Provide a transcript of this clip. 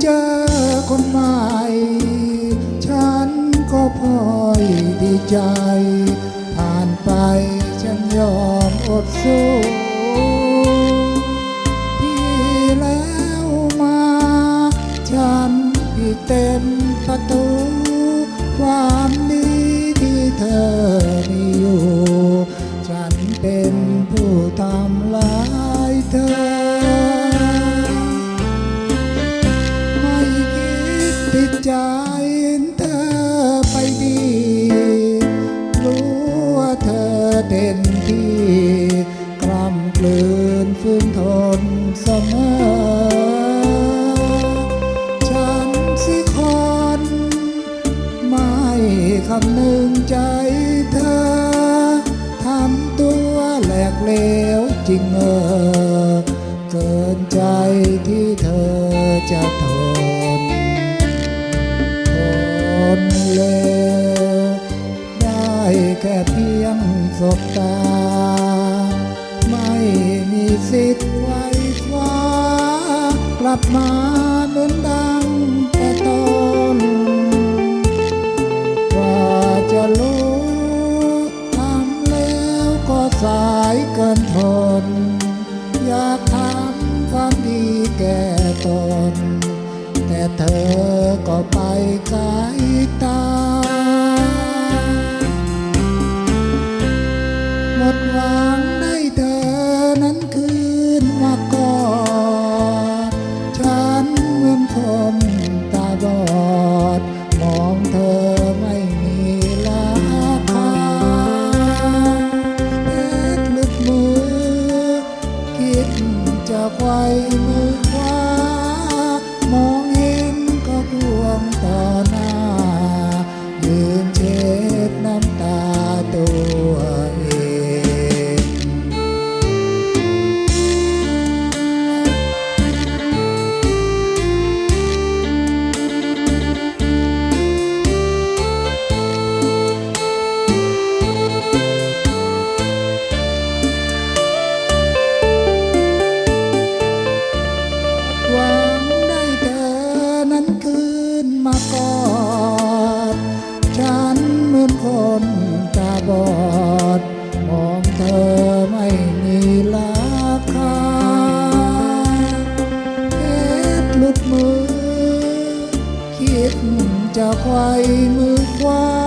เจอคนใหม่ ฉันก็พลอยดีใจ ผ่านไปฉันยอมอดสู้ที่แล้วมา ฉันเต็มประตู ความดีที่เธอมีอยู่ เสมอ ฉันสิคอนไม่คำนึงใจเธอ ทำตัวแหลกเลวจริงเออ เกินใจที่เธอจะทนทนเลวได้แค่เพียงสบตา ลับมาเหมือนดังแต่ต้นกว่าจะรู้ทำแล้วก็สายเกินทน อยากทำความดีแก่ตน แต่เธอก็ไปไกลตาหมดหวัง ควายมือควา